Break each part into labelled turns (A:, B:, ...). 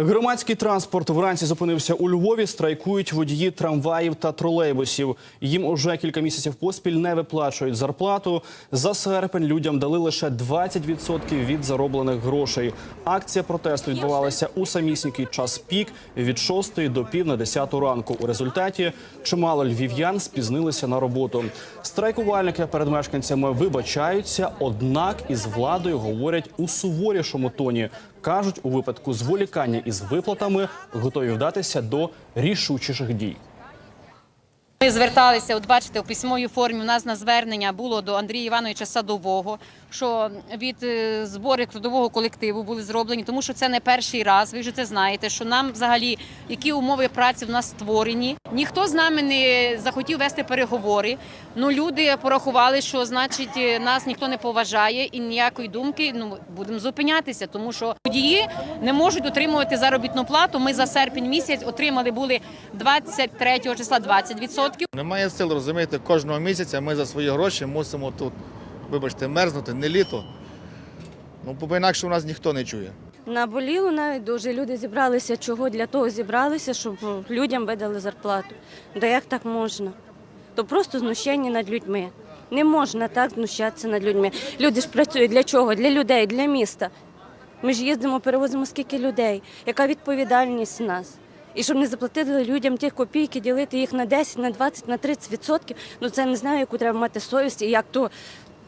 A: Громадський транспорт вранці зупинився у Львові. Страйкують водії трамваїв та тролейбусів. Їм уже кілька місяців поспіль не виплачують зарплату. За серпень людям дали лише 20% від зароблених грошей. Акція протесту відбувалася у самісінький час пік від 6 до пів на 10 ранку. У результаті чимало львів'ян спізнилися на роботу. Страйкувальники перед мешканцями вибачаються, однак із владою говорять у суворішому тоні. Кажуть, у випадку зволікання із виплатами готові вдатися до рішучіших дій.
B: Ми зверталися, от бачите, у письмовій формі у нас на звернення було до Андрія Івановича Садового, що від е, збори трудового колективу були зроблені, тому що це не перший раз. Ви вже це знаєте, що нам взагалі які умови праці в нас створені. Ніхто з нами не захотів вести переговори. Ну люди порахували, що значить е, нас ніхто не поважає і ніякої думки. Ну будемо зупинятися, тому що водії не можуть отримувати заробітну плату. Ми за серпень місяць отримали були 23 числа 20%.
C: Немає сил розумієте, кожного місяця ми за свої гроші мусимо тут, вибачте, мерзнути, не літо. Ну, бо інакше у нас ніхто не чує.
D: Наболіло навіть дуже. Люди зібралися. Чого для того зібралися, щоб людям видали зарплату. Да як так можна? То просто знущання над людьми. Не можна так знущатися над людьми. Люди ж працюють для чого? Для людей, для міста. Ми ж їздимо, перевозимо скільки людей. Яка відповідальність в нас? І щоб не заплатили людям ті копійки, ділити їх на 10, на 20, на 30 відсотків, ну це не знаю, яку треба мати совість і як то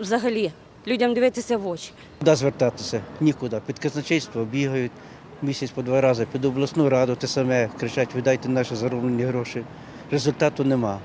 D: взагалі людям дивитися в очі.
E: Куди звертатися? Нікуди. Під казначейство бігають місяць по два рази, під обласну раду те саме кричать, віддайте наші зароблені гроші. Результату нема.